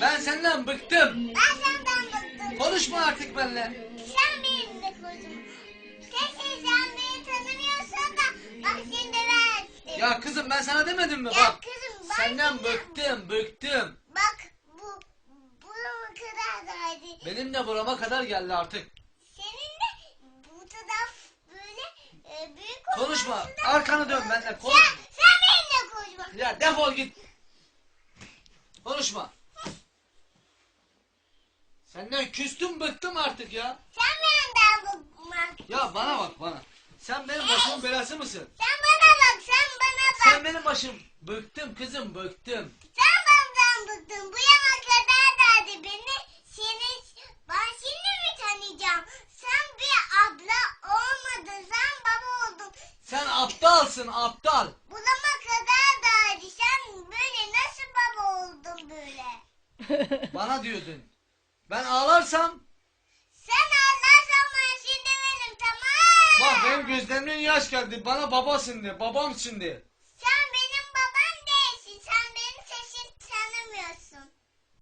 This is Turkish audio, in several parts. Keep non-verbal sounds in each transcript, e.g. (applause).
Ben senden bıktım. Ben senden bıktım. Konuşma artık benimle. Sen benimle konuşma. Kesin sen beni tanımıyorsun da bak seni döversin. Ya kızım ben sana demedim mi? Ya Bak. kızım ben Senden seni- bıktım, bıktım. Bak bu burama kadar da hadi. Benim de burama kadar geldi artık. Senin de bu taraf böyle e, büyük Konuşma. olmasın da- Arkanı dön benimle. Sen, Konuş. sen benimle konuşma. Ya defol git. Konuşma. Senden küstüm bıktım artık ya. Sen benden bıkmak. Ya bana bak bana. Sen benim başımın belası mısın? Sen bana bak sen bana bak. Sen benim başım. Bıktım kızım bıktım. Sen benden bıktın. Bu yana kadar derdi beni. Seni ben şimdi mi tanıyacağım? Sen bir abla olmadın. Sen baba oldun. Sen aptalsın aptal. Bulama kadar derdi. Sen böyle nasıl baba oldun böyle? Bana diyordun. Ben ağlarsam Sen Allah'san ben şimdi benim tamam. bak benim gözlerimden yaş geldi. Bana babasın de. Babam şimdi. Sen benim babam değilsin. Sen benim sesini tanımıyorsun.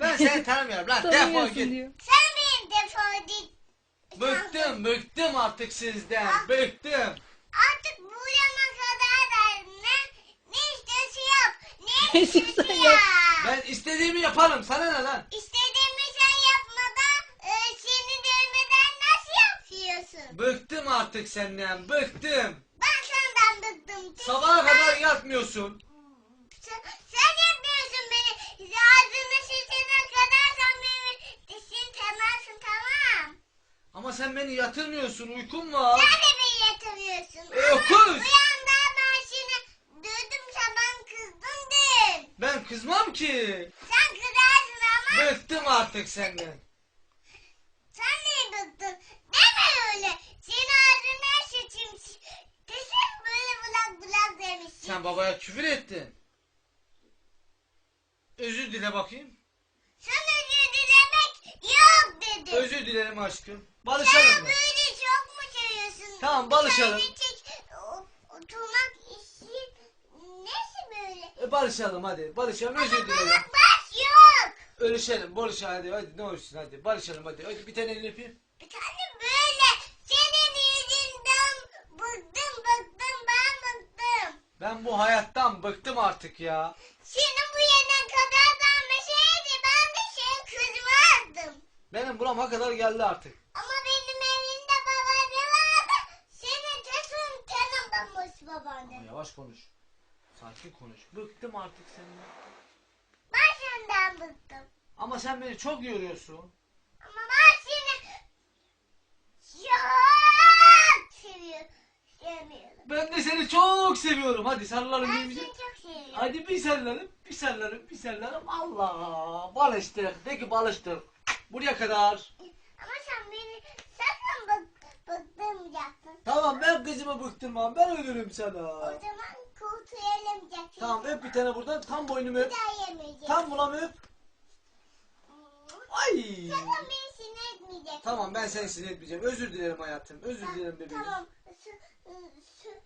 Ben seni (laughs) tanımıyorum lan. Defol Tanımıyorsun git. diyor. Sen benim defol git. Bıktım bıktım artık sizden. Bıktım. Artık bu yana kadar da ne, ne istiyorsa yap. Ne Ne istiyorsa istiyorsa yap. yap. Ben istediğimi yaparım. Sana ne lan? İstediğimi Bıktım artık senden. Bıktım. Ben senden bıktım. Çünkü Sabaha ben- kadar yatmıyorsun. Sen, sen yapmıyorsun beni. Ağzını şişene kadar sen beni dişini temarsın tamam. Ama sen beni yatırmıyorsun. Uykum var. Sen de beni yatırıyorsun. E, Ama okuz. Bu yanda ben seni dövdüm sen kızdın dün. Ben kızmam ki. Sen kızarsın ama Bıktım artık senden. Sen babaya küfür ettin. Özür dile bakayım. Sen özür dilemek yok dedin. Özür dilerim aşkım. Barışalım Sen mı? böyle çok mu seviyorsun? Tamam, barışalım. Tane tek oturmak işi nesi böyle? E, barışalım hadi. Barışalım özür Ama dilerim. bana baş yok. Ölüşelim. Barışalım hadi. Hadi ne olursun hadi. Barışalım hadi. Hadi bir tane elini öpeyim. Bir tane böyle senin yüzünden bıktım bıktım ben bıktım. Ben bu hayattan bıktım artık ya. Senin bu yana kadar vermeseydi ben de şey kızmazdım. Benim burama kadar geldi artık. Ama benim evimde babaanne vardı. Senin kesin tanımamış Ama babaanne. yavaş konuş. Sakin konuş. Bıktım artık senden. Ben senden bıktım. Ama sen beni çok yoruyorsun. Ama ben seni çok seviyorum. Sevmiyorum. De seni çok seviyorum. Hadi sarılalım Ben birbirimize. seni çok seviyorum. Hadi bir sarılalım, bir sarılalım, bir sarılalım. Allah! Barıştık. De ki barıştık. Buraya kadar. Ama sen beni senden bık, bıktırmayacaksın. Tamam ben kızımı bıktırmam. Ben ölürüm O sana. zaman kurtulamayacak. Tamam öp bir tane buradan. Tam boynumu öp. Bir daha yemeyecek. Tam buramı öp. Ay! Sen beni sinir etmeyeceksin. Tamam ben seni sinir etmeyeceğim. Özür dilerim hayatım. Özür dilerim bebeğim. Tamam. Sö- sö-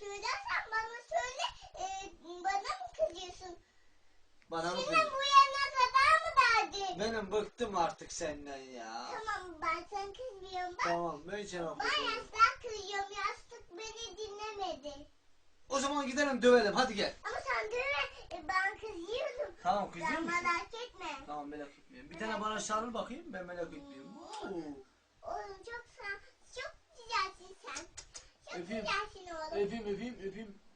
söylersen bana söyle. e, bana mı kızıyorsun? Bana mı kızıyorsun? bu yana kadar mı derdi? Benim bıktım artık senden ya. Tamam ben sen kızmıyorum. Ben, Tamam ben yapamam. ben yastığa kızıyorum. Yastık beni dinlemedi. O zaman gidelim dövelim. Hadi gel. Ama sen deme. e, ben kızıyorum. Tamam kızıyor Sen musun? merak etme. Tamam merak etmiyorum. Bir tane bana sarıl bakayım. Ben merak etmiyorum. Oo. Oğlum çok sen çok güzelsin sen. Çok